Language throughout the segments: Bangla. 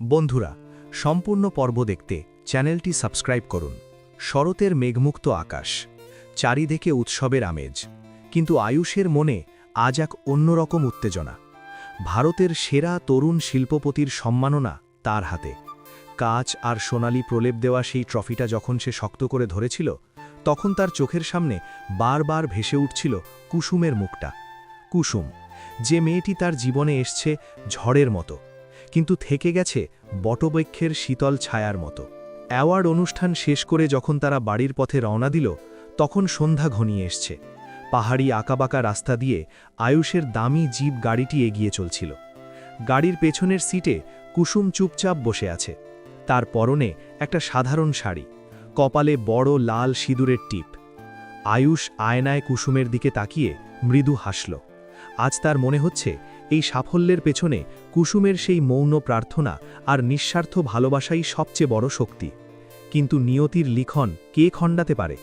বন্ধুরা, সম্পূর্ণ পর্ব দেখতে চ্যানেলটি সাবস্ক্রাইব করুন। শরতের মেঘমুক্ত আকাশ, চারিদিকে উৎসবের আমেজ। কিন্তু আয়ুষের মনে আজ এক অন্যরকম উত্তেজনা। ভারতের সেরা তরুণ শিল্পপতির সম্মাননা তার হাতে। কাচ আর সোনালি প্রলেপ দেওয়া সেই ট্রফিটা যখন সে শক্ত করে ধরেছিল, তখন তার চোখের সামনে বারবার ভেসে উঠছিল কুসুমের মুখটা। কুসুম, যে মেয়েটি তার জীবনে এসছে ঝড়ের মতো। কিন্তু থেকে গেছে বটবৃক্ষের শীতল ছায়ার মতো। অ্যাওয়ার্ড অনুষ্ঠান শেষ করে যখন তারা বাড়ির পথে রওনা দিল, তখন সন্ধ্যা ঘনিয়ে এসছে। পাহাড়ি আঁকাবাঁকা রাস্তা দিয়ে আয়ুষের দামি জিপ গাড়িটি এগিয়ে চলছিল। গাড়ির পেছনের সিটে কুসুম চুপচাপ বসে আছে। তার পরনে একটা সাধারণ শাড়ি, কপালে বড় লাল সিঁদুরের টিপ। আয়ুষ আয়নায় কুসুমের দিকে তাকিয়ে মৃদু হাসল। আজ তার মনে হচ্ছে এই সাফল্যের পেছনে কুসুমের সেই মৌন প্রার্থনা আর নিঃস্বার্থ ভালোবাসাই সবচেয়ে বড় শক্তি। কিন্তু নিয়তির লিখন কে খণ্ডাতে পারে?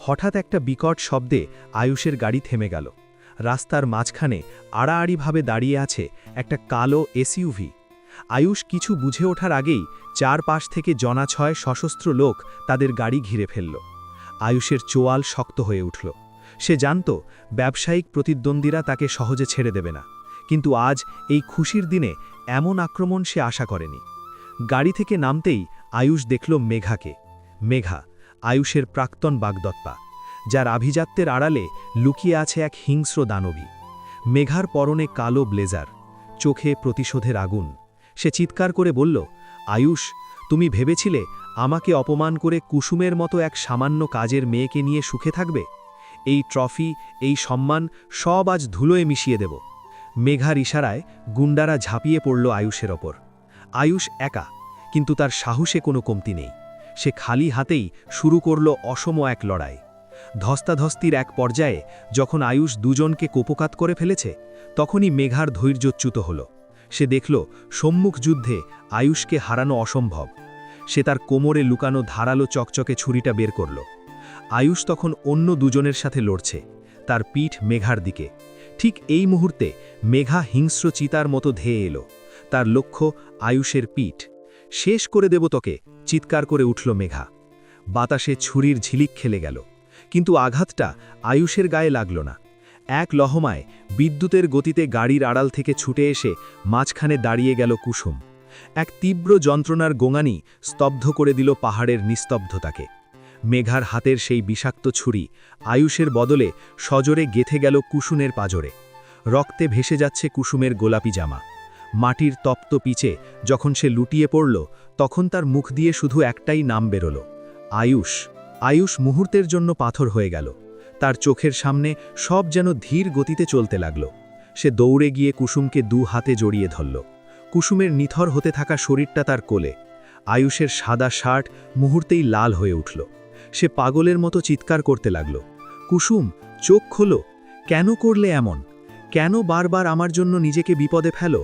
হঠাৎ একটা বিকট শব্দে আয়ুষের গাড়ি থেমে গেল। রাস্তার মাঝখানে আড়াআড়িভাবে দাঁড়িয়ে আছে একটা কালো এসইউভি। আয়ুষ কিছু বুঝে ওঠার আগেই চারপাশ থেকে জনাছয় সশস্ত্র লোক তাদের গাড়ি ঘিরে ফেলল। আয়ুষের চোয়াল শক্ত হয়ে উঠল। সে জানত ব্যবসায়িক প্রতিদ্বন্দ্বীরা তাকে সহজে ছেড়ে দেবে না। কিন্তু আজ এই খুশির দিনে এমন আক্রমণ সে আশা করেনি। গাড়ি থেকে নামতেই আয়ুষ দেখল মেঘাকে। মেঘা, আয়ুষের প্রাক্তন বাগদত্পা যার আভিজাত্যের আড়ালে লুকিয়ে আছে এক হিংস্র দানবী। মেঘার পরনে কালো ব্লেজার, চোখে প্রতিশোধের আগুন। সে চিৎকার করে বলল, আয়ুষ, তুমি ভেবেছিলে আমাকে অপমান করে কুসুমের মতো এক সামান্য কাজের মেয়েকে নিয়ে সুখে থাকবে? এই ট্রফি, এই সম্মান সব আজ ধুলোয় মিশিয়ে দেব। মেঘার ইশারায় গুন্ডারা ঝাঁপিয়ে পড়ল আয়ুষের ওপর। আয়ুষ একা, কিন্তু তার সাহসে কোনো কমতি নেই। সে খালি হাতেই শুরু করল অসম এক লড়াই। ধস্তাধস্তির এক পর্যায়ে যখন আয়ুষ দুজনকে কোপকাত করে ফেলেছে, তখনই মেঘার ধৈর্যচ্যুত হল। সে দেখল সম্মুখ যুদ্ধে আয়ুষকে হারানো অসম্ভব। সে তার কোমরে লুকানো ধারালো চকচকে ছুরিটা বের করল। আয়ুষ তখন অন্য দুজনের সাথে লড়ছে। তার পিঠ মেঘার দিকে। ঠিক এই মুহূর্তে মেঘা হিংস্র চিতার মতো ধেয়ে এলো। তার লক্ষ্য আয়ুষের পিঠ। শেষ করে দেব তোকে, চিৎকার করে উঠল মেঘা। বাতাসে ছুরির ঝিলিক খেলে গেল। কিন্তু আঘাতটা আয়ুষের গায়ে লাগল না। এক লহমায় বিদ্যুতের গতিতে গাড়ির আড়াল থেকে ছুটে এসে মাঝখানে দাঁড়িয়ে গেল কুসুম। এক তীব্র যন্ত্রণার গোঙানি স্তব্ধ করে দিল পাহাড়ের নিস্তব্ধতাকে। মেঘার হাতের সেই বিষাক্ত ছুরি আয়ুষের বদলে সজোরে গেথে গেল কুসুমের পাজরে। রক্তে ভেসে যাচ্ছে কুসুমের গোলাপি জামা। মাটির তপ্ত পিচে যখন সে লুটিয়ে পড়ল, তখন তার মুখ দিয়ে শুধু একটাই নাম বেরোল, আয়ুষ। আয়ুষ মুহূর্তের জন্য পাথর হয়ে গেল। তার চোখের সামনে সব যেন ধীর গতিতে চলতে লাগল। সে দৌড়ে গিয়ে কুসুমকে দু হাতে জড়িয়ে ধরল। কুসুমের নিথর হতে থাকা শরীরটা তার কোলে। আয়ুষের সাদা শার্ট মুহূর্তেই লাল হয়ে উঠল। সে পাগলের মতো চিৎকার করতে লাগল। কুসুম, চোখ খোলো। কেন করলে এমন? কেন বারবার আমার জন্য নিজেকে বিপদে ফেলো?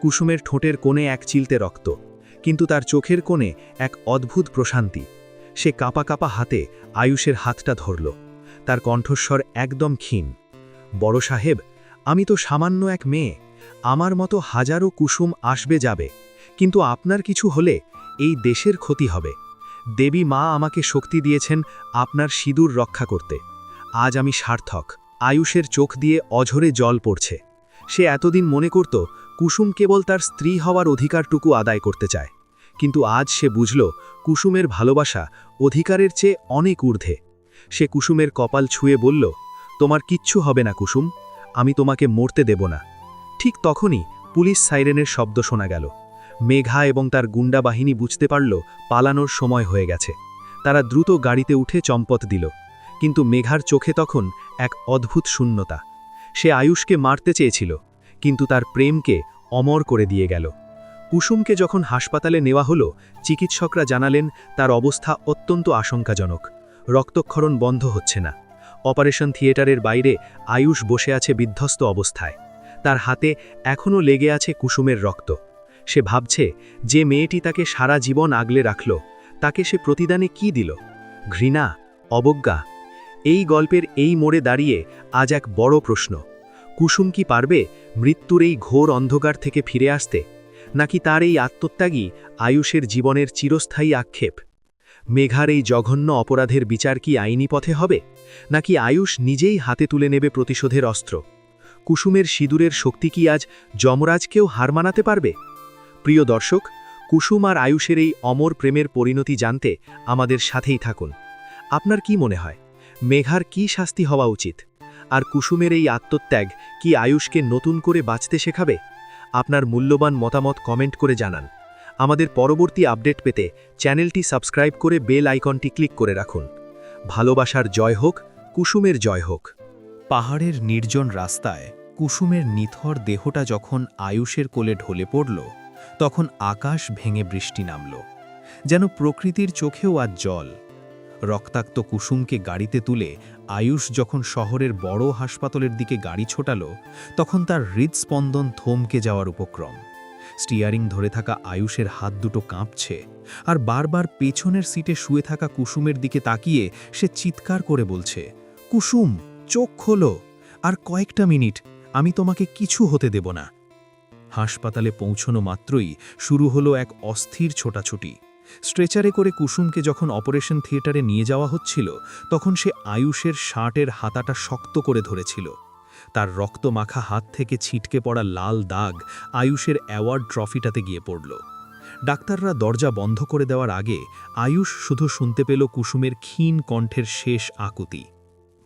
কুসুমের ঠোঁটের কোণে এক চিলতে রক্ত, কিন্তু তার চোখের কোণে এক অদ্ভুত প্রশান্তি। সে কাপা কাপা হাতে আয়ুষের হাতটা ধরল। তার কণ্ঠস্বর একদম ক্ষীণ। বড় সাহেব, আমি তো সামান্য এক মেয়ে। আমার মতো হাজারো কুসুম আসবে যাবে। কিন্তু আপনার কিছু হলে এই দেশের ক্ষতি হবে। দেবী মা আমাকে শক্তি দিয়েছেন আপনার সিঁদুর রক্ষা করতে। আজ আমি সার্থক। আয়ুষের চোখ দিয়ে অঝরে জল পড়ছে। সে এতদিন মনে করত, কুসুম কেবল তার স্ত্রী হওয়ার অধিকারটুকু আদায় করতে চায়। কিন্তু আজ সে বুঝল, কুসুমের ভালোবাসা অধিকারের চেয়ে অনেক ঊর্ধ্বে। সে কুসুমের কপাল ছুঁয়ে বলল, তোমার কিচ্ছু হবে না কুসুম, আমি তোমাকে মরতে দেব না। ঠিক তখনই পুলিশ সাইরেনের শব্দ শোনা গেল। মেঘা এবং তার গুন্ডা বাহিনী বুঝতে পারল পালানোর সময় হয়ে গেছে। তারা দ্রুত গাড়িতে উঠে চম্পত দিল, কিন্তু মেঘার চোখে তখন এক অদ্ভুত শূন্যতা। সে আয়ুষকে মারতে চেয়েছিল, কিন্তু তার প্রেমকে অমর করে দিয়ে গেল। কুসুমকে যখন হাসপাতালে নেওয়া হলো, চিকিৎসকরা জানালেন তার অবস্থা অত্যন্ত আশঙ্কাজনক, রক্তক্ষরণ বন্ধ হচ্ছে না। অপারেশন থিয়েটারের বাইরে আয়ুষ বসে আছে বিধ্বস্ত অবস্থায়। তার হাতে এখনও লেগে আছে কুসুমের রক্ত। সে ভাবছে যে মেয়েটি তাকে সারা জীবন আগলে রাখল, তাকে সে প্রতিদানে কি দিল? ঘৃণা, অবজ্ঞা, এই গল্পের এই মোড়ে দাঁড়িয়ে আজ এক বড় প্রশ্ন। কুসুম কি পারবে মৃত্যুর এই ঘোর অন্ধকার থেকে ফিরে আসতে? নাকি তার এই আত্মত্যাগী আয়ুষের জীবনের চিরস্থায়ী আক্ষেপ? মেঘার এই জঘন্য অপরাধের বিচার কি আইনি পথে হবে? নাকি আয়ুষ নিজেই হাতে তুলে নেবে প্রতিশোধের অস্ত্র? কুসুমের সিঁদুরের শক্তি কি আজ যমরাজকেও হার মানাতে পারবে? প্রিয় দর্শক, কুসুম আর আয়ুষের এই অমর প্রেমের পরিণতি জানতে আমাদের সাথেই থাকুন। আপনার কি মনে হয়, মেঘার কি শাস্তি হওয়া উচিত? আর কুসুমের এই আত্মত্যাগ কি আয়ুষকে নতুন করে বাঁচতে শেখাবে? আপনার মূল্যবান মতামত কমেন্ট করে জানান। আমাদের পরবর্তী আপডেট পেতে চ্যানেলটি সাবস্ক্রাইব করে বেল আইকনটি ক্লিক করে রাখুন। ভালোবাসার জয় হোক, কুসুমের জয় হোক। পাহাড়ের নির্জন রাস্তায় কুসুমের নিথর দেহটা যখন আয়ুষের কোলে ঢলে পড়ল তখন আকাশ ভেঙে বৃষ্টি নামল, যেন প্রকৃতির চোখেও আজ জল। রক্তাক্ত কুসুমকে গাড়িতে তুলে আয়ুষ যখন শহরের বড় হাসপাতালের দিকে গাড়ি ছোটাল, তখন তার হৃদস্পন্দন থমকে যাওয়ার উপক্রম। স্টিয়ারিং ধরে থাকা আয়ুষের হাত দুটো কাঁপছে আর বারবার পেছনের সিটে শুয়ে থাকা কুসুমের দিকে তাকিয়ে সে চিৎকার করে বলছে, কুসুম, চোখ খোলো। আর কয়েকটা মিনিট, আমি তোমাকে কিছু হতে দেব না। হাসপাতালে পৌঁছনো মাত্রই শুরু হলো এক অস্থির ছোটাছুটি। স্ট্রেচারে করে কুসুমকে যখন অপারেশন থিয়েটারে নিয়ে যাওয়া হচ্ছিল, তখন সে আয়ুষের শার্টের হাতাটা শক্ত করে ধরেছিল। তার রক্ত মাখা হাত থেকে ছিটকে পড়া লাল দাগ আয়ুষের অ্যাওয়ার্ড ট্রফিটাতে গিয়ে পড়ল। ডাক্তাররা দরজা বন্ধ করে দেওয়ার আগে আয়ুষ শুধু শুনতে পেল কুসুমের ক্ষীণ কণ্ঠের শেষ আকুতি।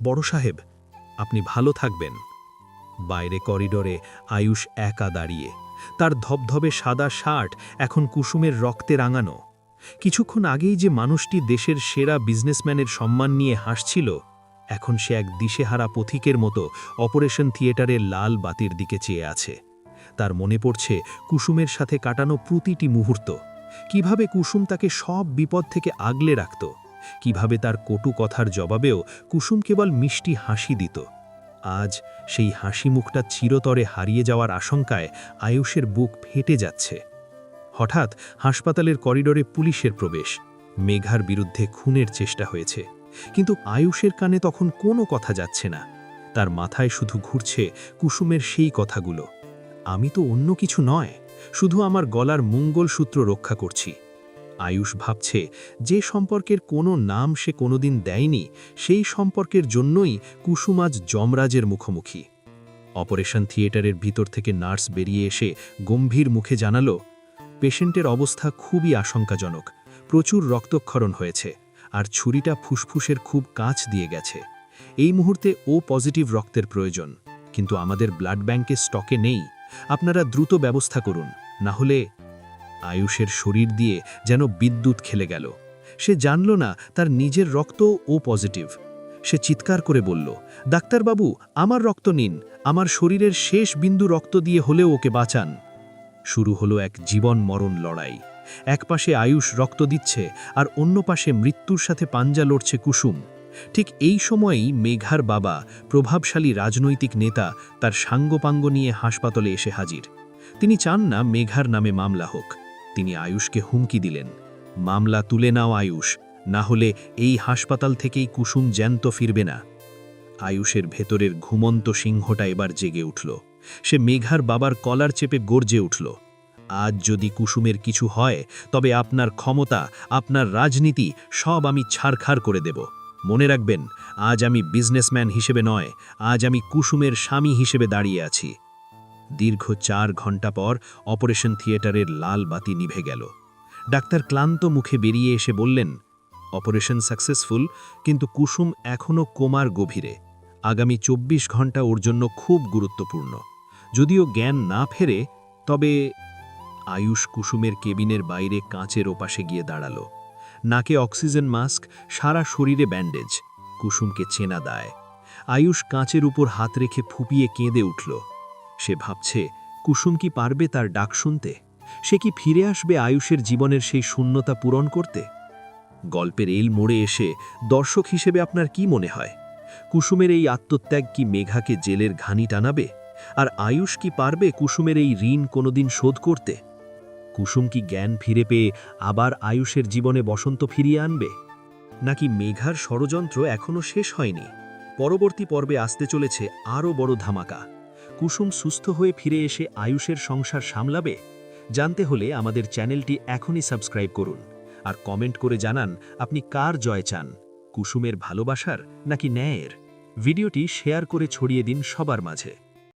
বড় সাহেব, আপনি ভালো থাকবেন। বাইরে করিডোরে আয়ুষ একা দাঁড়িয়ে। তার ধবধবে সাদা শার্ট এখন কুসুমের রক্তে রাঙানো। কিছুক্ষণ আগেই যে মানুষটি দেশের সেরা বিজনেসম্যানের সম্মান নিয়ে হাসছিল, এখন সে এক দিশেহারা পথিকের মতো অপারেশন থিয়েটারের লাল বাতির দিকে চেয়ে আছে। তার মনে পড়ছে কুসুমের সাথে কাটানো প্রতিটি মুহূর্ত, কীভাবে কুসুম তাকে সব বিপদ থেকে আগলে রাখত, কীভাবে তার কটু কথার জবাবেও কুসুম কেবল মিষ্টি হাসি দিত। আজ সেই হাসি মুখটা চিরতরে হারিয়ে যাওয়ার আশঙ্কায় আয়ুষের বুক ফেটে যাচ্ছে। হঠাৎ হাসপাতালের করিডোরে পুলিশের প্রবেশ। মেঘার বিরুদ্ধে খুনের চেষ্টা হয়েছে। কিন্তু আয়ুষের কানে তখন কোনো কথা যাচ্ছে না। তার মাথায় শুধু ঘুরছে কুসুমের সেই কথাগুলো। আমি তো অন্য কিছু নয়। শুধু আমার গলার মঙ্গলসূত্র রক্ষা করছি। আয়ুষ ভাবছে যে সম্পর্কের কোনো নাম সে কোনোদিন দেয়নি, সেই সম্পর্কের জন্যই কুসুম আজ যমরাজের মুখোমুখি। অপারেশন থিয়েটারের ভিতর থেকে নার্স বেরিয়ে এসে গম্ভীর মুখে জানালো, পেশেন্টের অবস্থা খুবই আশঙ্কাজনক, প্রচুর রক্তক্ষরণ হয়েছে, আর ছুরিটা ফুসফুসের খুব কাছ দিয়ে গেছে। এই মুহূর্তে ও পজিটিভ রক্তের প্রয়োজন, কিন্তু আমাদের ব্লাড ব্যাংকে স্টকে নেই। আপনারা দ্রুত ব্যবস্থা করুন, না হলে আয়ুষের শরীর দিয়ে যেন বিদ্যুৎ খেলে গেল। সে জানল না তার নিজের রক্ত ও পজিটিভ। সে চিৎকার করে বলল, ডাক্তারবাবু, আমার রক্ত নিন। আমার শরীরের শেষ বিন্দু রক্ত দিয়ে হলেও ওকে বাঁচান। শুরু হলো এক জীবন মরণ লড়াই। এক পাশে আয়ুষ রক্ত দিচ্ছে আর অন্য পাশে মৃত্যুর সাথে পাঞ্জা লড়ছে কুসুম। ঠিক এই সময়েই মেঘার বাবা, প্রভাবশালী রাজনৈতিক নেতা, তার সাঙ্গপাঙ্গ নিয়ে হাসপাতালে এসে হাজির। তিনি চান না মেঘার নামে মামলা হোক। তিনি আয়ুষকে হুমকি দিলেন। মামলা তুলে নাও আয়ুষ, না হলে এই হাসপাতাল থেকেই কুসুম জ্যান্ত ফিরবে না। আয়ুষের ভেতরের ঘুমন্ত সিংহটা এবার জেগে উঠল। সে মেঘার বাবার কলার চেপে গর্জে উঠল। আজ যদি কুসুমের কিছু হয়, তবে আপনার ক্ষমতা, আপনার রাজনীতি সব আমি ছাড়খাড় করে দেব। মনে রাখবেন, আজ আমি বিজনেসম্যান হিসেবে নয়, আজ আমি কুসুমের স্বামী হিসেবে দাঁড়িয়ে আছি। দীর্ঘ চার ঘণ্টা পর অপারেশন থিয়েটারের লাল বাতি নিভে গেল। ডাক্তার ক্লান্ত মুখে বেরিয়ে এসে বললেন, অপারেশন সাকসেসফুল, কিন্তু কুসুম এখনও কোমার গভীরে। আগামী ২৪ ঘণ্টা ওর জন্য খুব গুরুত্বপূর্ণ। যদিও জ্ঞান না ফেরে, তবে আয়ুষ কুসুমের কেবিনের বাইরে কাঁচের ওপাশে গিয়ে দাঁড়াল। নাকে অক্সিজেন মাস্ক, সারা শরীরে ব্যান্ডেজ। কুসুমকে চেনা দেয়। আয়ুষ কাঁচের উপর হাত রেখে ফুপিয়ে কেঁদে উঠল। সে ভাবছে, কুসুম কি পারবে তার ডাক শুনতে? সে কি ফিরে আসবে আয়ুষের জীবনের সেই শূন্যতা পূরণ করতে? গল্পের এল মোড়ে এসে দর্শক হিসেবে আপনার কি মনে হয়? কুসুমের এই আত্মত্যাগ কি মেঘাকে জেলের ঘানি টানাবে? আর আয়ুষ কি পারবে কুসুমের এই ঋণ কোনোদিন শোধ করতে? কুসুম কি জ্ঞান ফিরে পেয়ে আবার আয়ুষের জীবনে বসন্ত ফিরিয়ে আনবে? নাকি মেঘার ষড়যন্ত্র এখনও শেষ হয়নি? পরবর্তী পর্বে আসতে চলেছে আরও বড় ধামাকা। কুসুম সুস্থ হয়ে ফিরে এসে আয়ুষের সংসার সামলাবে? জানতে হলে আমাদের চ্যানেলটি এখনই সাবস্ক্রাইব করুন আর কমেন্ট করে জানান আপনি কার জয় চান, কুসুমের ভালোবাসার নাকি ন্যায়ের? ভিডিওটি শেয়ার করে ছড়িয়ে দিন সবার মাঝে।